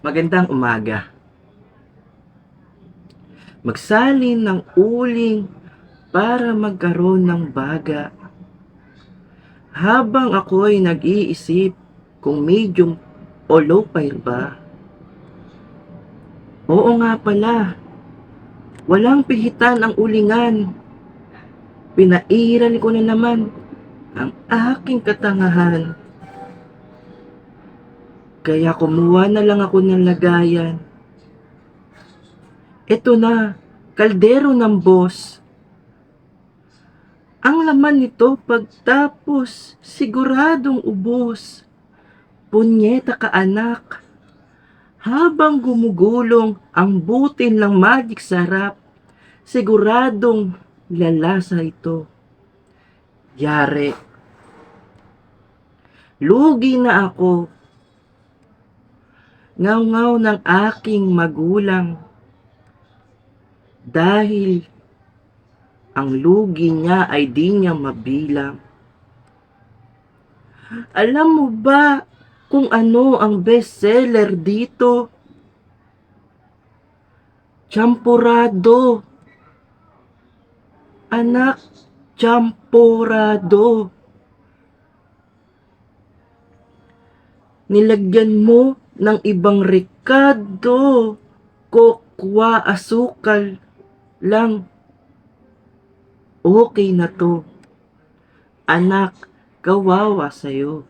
Magandang umaga. Magsalin ng uling para magkaroon ng baga. Habang ako'y nag-iisip kung medium o low fire ba. Oo nga pala, walang pihitan ang ulingan. Pinairan ko na naman ang aking katangahan. Kaya kumuha na lang ako ng lagayan. Ito na, kaldero ng boss. Ang laman nito pagtapos, siguradong ubos. Punyeta ka anak. Habang gumugulong ang butil ng magic sarap, siguradong lalasa ito. Yare. Lugi na ako ngaw-ngaw ng aking magulang. Dahil ang lugi niya ay di niya mabilang. Alam mo ba kung ano ang bestseller dito? Champurado. Anak, champurado. Nilagyan mo ng ibang rekado, kokwa, asukal lang. Okay na to. Anak, kawawa sa'yo.